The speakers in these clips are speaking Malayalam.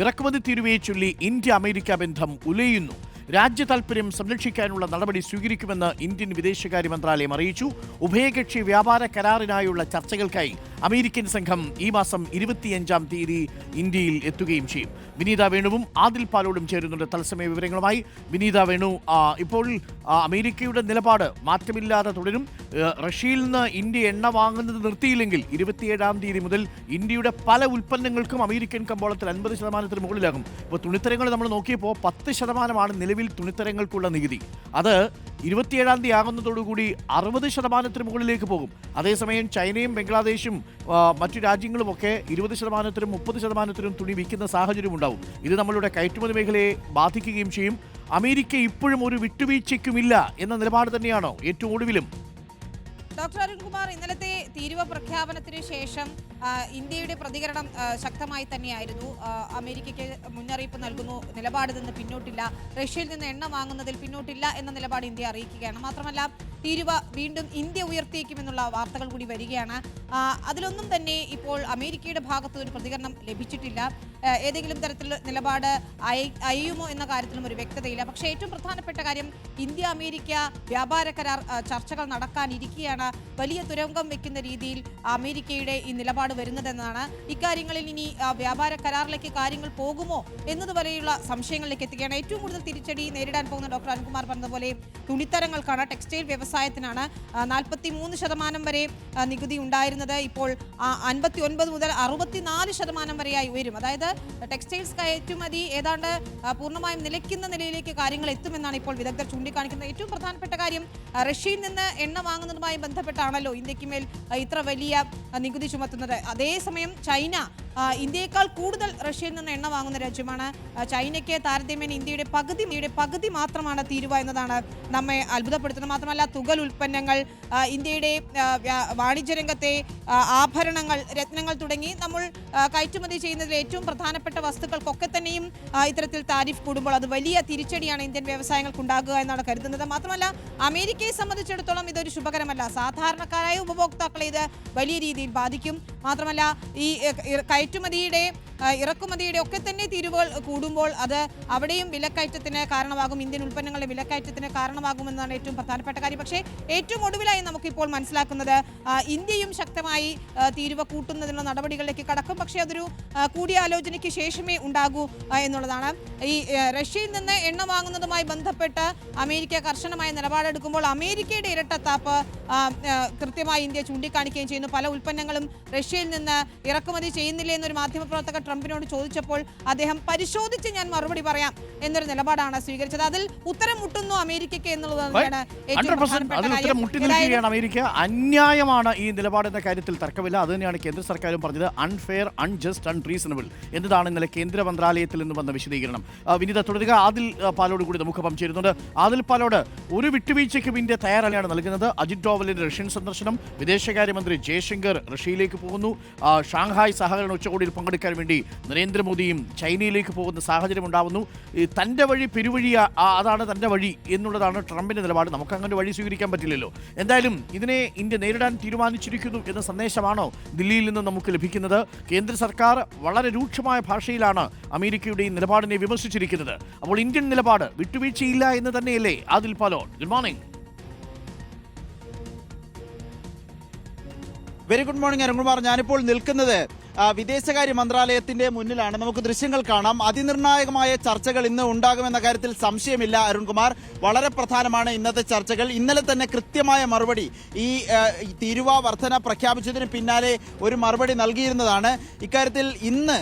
ഇറക്കുമതി തീരുവയെ ചൊല്ലി ഇന്ത്യ അമേരിക്ക ബന്ധം ഉലയുന്നു. രാജ്യ താൽപര്യം സംരക്ഷിക്കാനുള്ള നടപടി സ്വീകരിക്കുമെന്ന് ഇന്ത്യൻ വിദേശകാര്യ മന്ത്രാലയം അറിയിച്ചു. ഉഭയകക്ഷി വ്യാപാര കരാറിനായുള്ള ചർച്ചകൾക്കായി അമേരിക്കൻ സംഘം ഈ മാസം ഇരുപത്തിയഞ്ചാം തീയതി ഇന്ത്യയിൽ എത്തുകയും ചെയ്യും. വിനീത വേണുവും ആദിൽ പാലോടും ചേരുന്നുണ്ട്. തത്സമയ വിവരങ്ങളുമായി വിനീത വേണു ഇപ്പോൾ അമേരിക്കയുടെ നിലപാട് മാറ്റമില്ലാതെ തുടരും. റഷ്യയിൽ നിന്ന് ഇന്ത്യ എണ്ണ വാങ്ങുന്നത് നിർത്തിയില്ലെങ്കിൽ ഇരുപത്തിയേഴാം തീയതി മുതൽ ഇന്ത്യയുടെ പല ഉൽപ്പന്നങ്ങൾക്കും അമേരിക്കൻ കമ്പോളത്തിൽ അൻപത് ശതമാനത്തിന് മുകളിലാകും. ഇപ്പോൾ തുണിത്തരങ്ങൾ നമ്മൾ നോക്കിയപ്പോൾ പത്ത് ശതമാനമാണ് നിലവിൽ തുണിത്തരങ്ങൾക്കുള്ള നികുതി. അത് ഇരുപത്തിയേഴാം തീയതി ആകുന്നതോടുകൂടി അറുപത് ശതമാനത്തിന് മുകളിലേക്ക് പോകും. അതേസമയം ചൈനയും ബംഗ്ലാദേശും മറ്റു രാജ്യങ്ങളുമൊക്കെ ഇരുപത് ശതമാനത്തിനും മുപ്പത് ശതമാനത്തിനും തുണി വിൽക്കുന്ന സാഹചര്യം ഉണ്ടാവും. ഇത് നമ്മളുടെ കയറ്റുമതി മേഖലയെ ബാധിക്കുകയും ചെയ്യും. അമേരിക്ക ഇപ്പോഴും ഒരു വിട്ടുവീഴ്ചയ്ക്കുമില്ല എന്ന നിലപാട് തന്നെയാണോ ഏറ്റവും ഒടുവിലും? ഡോക്ടർ അരുൺകുമാർ ഇന്നലത്തെ തീരുവ പ്രഖ്യാപനത്തിന് ശേഷം ഇന്ത്യയുടെ പ്രതികരണം ശക്തമായി തന്നെയായിരുന്നു. അമേരിക്കയ്ക്ക് മുന്നറിയിപ്പ് നൽകുന്നു. നിലപാട് നിന്ന് പിന്നോട്ടില്ല. റഷ്യയിൽ നിന്ന് എണ്ണ വാങ്ങുന്നതിൽ പിന്നോട്ടില്ല എന്ന നിലപാട് ഇന്ത്യ അറിയിക്കുകയാണ്. മാത്രമല്ല തീരുവ വീണ്ടും ഇന്ത്യ ഉയർത്തിയേക്കുമെന്നുള്ള വാർത്തകൾ കൂടി വരികയാണ്. അതിലൊന്നും തന്നെ ഇപ്പോൾ അമേരിക്കയുടെ ഭാഗത്ത് ഒരു പ്രതികരണം ലഭിച്ചിട്ടില്ല. ഏതെങ്കിലും തരത്തിലുള്ള നിലപാട് അയ- അയയുമോ എന്ന കാര്യത്തിലും ഒരു വ്യക്തതയില്ല. പക്ഷേ ഏറ്റവും പ്രധാനപ്പെട്ട കാര്യം ഇന്ത്യ അമേരിക്ക വ്യാപാര കരാർ ചർച്ചകൾ നടക്കാനിരിക്കുകയാണ്. വലിയ തുരങ്കം വെക്കുന്ന രീതിയിൽ അമേരിക്കയുടെ ഈ നിലപാട് വരുന്നതെന്നാണ്. ഇക്കാര്യങ്ങളിൽ ഇനി വ്യാപാര കരാറിലേക്ക് കാര്യങ്ങൾ പോകുമോ എന്നതുവരെയുള്ള സംശയങ്ങളിലേക്ക് എത്തുകയാണ്. ഏറ്റവും കൂടുതൽ തിരിച്ചടി നേരിടാൻ പോകുന്ന ഡോക്ടർ അനുകുമാർ പറഞ്ഞതുപോലെ തുണിത്തരങ്ങൾക്കാണ്. ടെക്സ്റ്റൈൽ വ്യവസായത്തിനാണ് നാൽപ്പത്തി മൂന്ന് ശതമാനം വരെ നികുതി ഉണ്ടായിരുന്നത്. ഇപ്പോൾ അൻപത്തി ഒൻപത് മുതൽ അറുപത്തിനാല് ശതമാനം വരെയായി ഉയരും. അതായത് ടെക്സ്റ്റൈൽസ് കയറ്റുമതി ഏതാണ്ട് പൂർണമായും നിലയ്ക്കുന്ന നിലയിലേക്ക് കാര്യങ്ങൾ എത്തുമെന്നാണ് ഇപ്പോൾ വിദഗ്ധർ ചൂണ്ടിക്കാണിക്കുന്നത്. ഏറ്റവും പ്രധാനപ്പെട്ട കാര്യം റഷ്യയിൽ നിന്ന് എണ്ണ വാങ്ങുന്നതുമായി ബന്ധപ്പെട്ടാണല്ലോ ഇന്ത്യയ്ക്ക് മേൽ ഇത്ര വലിയ നികുതി ചുമത്തുന്നത്. അതേസമയം ചൈന ഇന്ത്യയേക്കാൾ കൂടുതൽ റഷ്യയിൽ നിന്ന് എണ്ണ വാങ്ങുന്ന രാജ്യമാണ് ചൈനയ്ക്ക് താരതമ്യേന ഇന്ത്യയുടെ പകുതി ഇന്ത്യയുടെ പകുതി മാത്രമാണ് തീരുവ എന്നതാണ് നമ്മെ അത്ഭുതപ്പെടുത്തുന്നത്. മാത്രമല്ല തുകൽ ഉൽപ്പന്നങ്ങൾ ഇന്ത്യയുടെ വാണിജ്യ രംഗത്തെ ആഭരണങ്ങൾ രത്നങ്ങൾ തുടങ്ങി നമ്മൾ കയറ്റുമതി ചെയ്യുന്നതിൽ ഏറ്റവും പ്രധാനപ്പെട്ട വസ്തുക്കൾക്കൊക്കെ തന്നെയും ഇത്തരത്തിൽ താരിഫ് കൂടുമ്പോൾ അത് വലിയ തിരിച്ചടിയാണ് ഇന്ത്യൻ വ്യവസായങ്ങൾക്ക് ഉണ്ടാകുക എന്നാണ് കരുതുന്നത്. മാത്രമല്ല അമേരിക്കയെ സംബന്ധിച്ചിടത്തോളം ഇതൊരു ശുഭകരമല്ല. സാധാരണക്കാരായ ഉപഭോക്താക്കളെ ഇത് വലിയ രീതിയിൽ ബാധിക്കും. മാത്രമല്ല ഈ ഇറ- കയറ്റുമതിയുടെ ഇറക്കുമതിയുടെ ഒക്കെ തന്നെ തീരുവകൾ കൂടുമ്പോൾ അത് അവിടെയും വിലക്കയറ്റത്തിന് കാരണമാകും. ഇന്ത്യൻ ഉൽപ്പന്നങ്ങളുടെ വിലക്കയറ്റത്തിന് കാരണമാകുമെന്നാണ് ഏറ്റവും പ്രധാനപ്പെട്ട കാര്യം. പക്ഷേ ഏറ്റവും ഒടുവിലായി നമുക്കിപ്പോൾ മനസ്സിലാക്കുന്നത് ഇന്ത്യയും ശക്തമായി തീരുവ കൂട്ടുന്നതിനുള്ള നടപടികളിലേക്ക് കടക്കും. പക്ഷേ അതൊരു കൂടിയാലോചനയ്ക്ക് ശേഷമേ ഉണ്ടാകൂ എന്നുള്ളതാണ്. ഈ റഷ്യയിൽ നിന്ന് എണ്ണ വാങ്ങുന്നതുമായി ബന്ധപ്പെട്ട് അമേരിക്ക കർശനമായ നിലപാടെടുക്കുമ്പോൾ അമേരിക്കയുടെ ഇരട്ടത്താപ്പ് കൃത്യമായി ഇന്ത്യ ചൂണ്ടിക്കാണിക്കുകയും ചെയ്യുന്നു. പല ഉൽപ്പന്നങ്ങളും റഷ്യയിൽ നിന്ന് ഇറക്കുമതി ചെയ്യുന്നില്ലേ എന്നൊരു മാധ്യമപ്രവർത്തകർ ട്രംപിനോട് ചോദിച്ചപ്പോൾ അദ്ദേഹം പരിശോധിച്ച് ഞാൻ മറുപടി പറയാം എന്നൊരു നിലപാടാണ് സ്വീകരിച്ചത്. അതിൽ ഉത്തരം മുട്ടുന്നു അമേരിക്കയ്ക്ക് എന്നുള്ളത് തന്നെയാണ് ഏറ്റവും മുട്ടി നിൽക്കുകയാണ് അമേരിക്ക. അന്യായമാണ് ഈ നിലപാടെന്ന കാര്യത്തിൽ തർക്കമില്ല. അത് തന്നെയാണ് കേന്ദ്ര സർക്കാരും പറഞ്ഞത്. അൺഫെയർ അൺജസ്റ്റ് അൺറീസണബിൾ എന്നതാണ് ഇന്നലെ കേന്ദ്ര മന്ത്രാലയത്തിൽ നിന്ന് വന്ന വിശദീകരണം. വിനിത തുടരുക. ആദിൽ പാലോട് കൂടി നമുക്ക് ചേരുന്നുണ്ട് ആദിൽ പാലോട് ഒരു വിട്ടുവീഴ്ചയ്ക്കും ഇന്ത്യ തയ്യാറാണ് നൽകുന്നത്. അജിത് ഡോവലിന്റെ റഷ്യൻ സന്ദർശനം വിദേശകാര്യമന്ത്രി ജയശങ്കർ റഷ്യയിലേക്ക് പോകുന്നു. ഷാങ്ഹായ് സഹകരണ ഉച്ചകോടിയിൽ പങ്കെടുക്കാൻ വേണ്ടി നരേന്ദ്രമോദിയും ചൈനയിലേക്ക് പോകുന്ന സാഹചര്യം ഉണ്ടാവുന്നു. തന്റെ വഴി പെരുവഴി ആ- ആ- അതാണ് തന്റെ വഴി എന്നുള്ളതാണ് ട്രംപിന്റെ നിലപാട്. നമുക്ക് അങ്ങനെ വഴി സ്വീകരിക്കാൻ പറ്റില്ലല്ലോ. എന്തായാലും ഇതിനെ ഇന്ത്യ നേരിടാൻ തീരുമാനിച്ചിരിക്കുന്നു എന്ന സന്ദേശമാണോ ദില്ലിയിൽ നിന്ന് നമുക്ക് ലഭിക്കുന്നത്? കേന്ദ്ര സർക്കാർ വളരെ രൂക്ഷമായ ഭാഷയിലാണ് അമേരിക്കയുടെ ഈ നിലപാടിനെ വിമർശിച്ചിരിക്കുന്നത്. അപ്പോൾ ഇന്ത്യൻ നിലപാട് വിട്ടുവീഴ്ചയില്ല എന്ന് തന്നെയല്ലേ ആദിൽ പാലോ good morning. Very good morning Arunkumar. ഞാനിപ്പോൾ നിൽക്കുന്നത് വിദേശകാര്യ മന്ത്രാലയത്തിന്റെ മുന്നിലാണ്. നമുക്ക് ദൃശ്യങ്ങൾ കാണാം. അതിനിർണായകമായ ചർച്ചകൾ ഇന്ന് ഉണ്ടാകുമെന്ന കാര്യത്തിൽ സംശയമില്ല അരുൺകുമാർ. വളരെ പ്രധാനമാണ് ഇന്നത്തെ ചർച്ചകൾ. ഇന്നലെ തന്നെ കൃത്യമായ മറുപടി ഈ തീരുവ വർധന പ്രഖ്യാപിച്ചതിന് പിന്നാലെ ഒരു മറുപടി നൽകിയിരുന്നതാണ്. ഇക്കാര്യത്തിൽ ഇന്ന്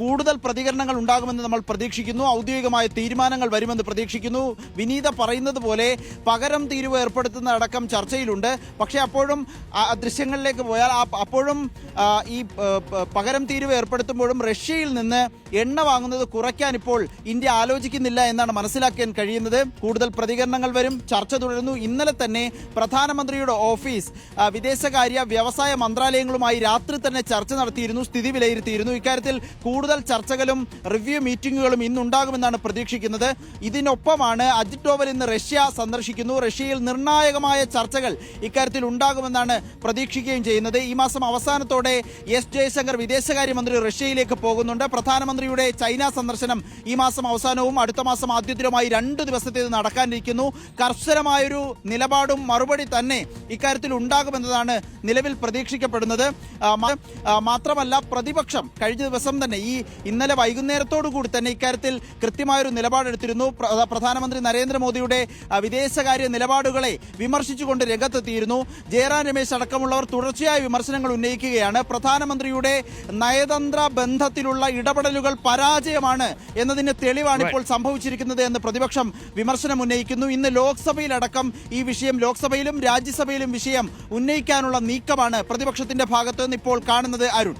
കൂടുതൽ പ്രതികരണങ്ങൾ ഉണ്ടാകുമെന്ന് നമ്മൾ പ്രതീക്ഷിക്കുന്നു. ഔദ്യോഗികമായ തീരുമാനങ്ങൾ വരുമെന്ന് പ്രതീക്ഷിക്കുന്നു. വിനീത പറയുന്നത് പോലെ പകരം തീരുവ ഏർപ്പെടുത്തുന്ന അടക്കം ചർച്ചയിലുണ്ട്. പക്ഷേ അപ്പോഴും ദൃശ്യങ്ങളിലേക്ക് പോയാൽ അപ്പോഴും ഈ പകരം തീരുവ ഏർപ്പെടുത്തുമ്പോഴും റഷ്യയിൽ നിന്ന് എണ്ണ വാങ്ങുന്നത് കുറയ്ക്കാൻ ഇപ്പോൾ ഇന്ത്യ ആലോചിക്കുന്നില്ല എന്നാണ് മനസ്സിലാക്കാൻ കഴിയുന്നത്. കൂടുതൽ പ്രതികരണങ്ങൾ വരും. ചർച്ച തുടരുന്നു. ഇന്നലെ തന്നെ പ്രധാനമന്ത്രിയുടെ ഓഫീസ് വിദേശകാര്യ വ്യവസായ മന്ത്രാലയങ്ങളുമായി രാത്രി തന്നെ ചർച്ച നടത്തിയിരുന്നു. സ്ഥിതി വിലയിരുത്തിയിരുന്നു. ഇക്കാര്യത്തിൽ കൂടുതൽ ചർച്ചകളും റിവ്യൂ മീറ്റിംഗുകളും ഇന്നുണ്ടാകുമെന്നാണ് പ്രതീക്ഷിക്കുന്നത്. ഇതിനൊപ്പമാണ് അജിത് ഡോവൽ ഇന്ന് റഷ്യ സന്ദർശിക്കുന്നു. റഷ്യയിൽ നിർണായകമായ ചർച്ചകൾ ഇക്കാര്യത്തിൽ ഉണ്ടാകുമെന്നാണ് പ്രതീക്ഷിക്കുകയും ചെയ്യുന്നത്. ഈ മാസം അവസാനത്തോടെ എസ് ജയശങ്കർ വിദേശകാര്യമന്ത്രി റഷ്യയിലേക്ക് പോകുന്നുണ്ട്. പ്രധാനമന്ത്രിയുടെ ചൈന സന്ദർശനം ഈ മാസം അവസാനവും അടുത്ത മാസം ആദ്യത്തിലുമായി രണ്ടു ദിവസത്തേത് നടക്കാനിരിക്കുന്നു. കർശനമായൊരു നിലപാടും മറുപടി തന്നെ ഇക്കാര്യത്തിൽ ഉണ്ടാകുമെന്നതാണ് നിലവിൽ പ്രതീക്ഷിക്കപ്പെടുന്നത്. മാത്രമല്ല പ്രതിപക്ഷം കഴിഞ്ഞ ദിവസം തന്നെ ഈ ഇന്നലെ വൈകുന്നേരത്തോടു കൂടി തന്നെ ഇക്കാര്യത്തിൽ കൃത്യമായൊരു നിലപാടെടുത്തിരുന്നു. പ്ര- പ്രധാനമന്ത്രി നരേന്ദ്രമോദിയുടെ വിദേശകാര്യ നിലപാടുകളെ വിമർശിച്ചുകൊണ്ട് രംഗത്തെത്തിയിരുന്നു. ജയറാം രമേശ് അടക്കമുള്ളവർ തുടർച്ചയായ വിമർശനങ്ങൾ ഉന്നയിക്കുകയാണ്. പ്രധാനമന്ത്രിയുടെ നയതന്ത്ര ബന്ധത്തിലുള്ള ഇടപെടലുകൾ പരാജയമാണ് എന്നതിന് തെളിവാണ് ഇപ്പോൾ സംഭവിച്ചിരിക്കുന്നത് എന്ന് പ്രതിപക്ഷം വിമർശനം ഉന്നയിക്കുന്നു. ഇന്ന് ലോക്സഭയിലടക്കം ഈ വിഷയം ലോക്സഭയിലും രാജ്യസഭയിലും വിഷയം ഉന്നയിക്കാനുള്ള നീക്കമാണ് പ്രതിപക്ഷത്തിന്റെ ഭാഗത്ത് നിന്ന് ഇപ്പോൾ കാണുന്നത് അരുൺ.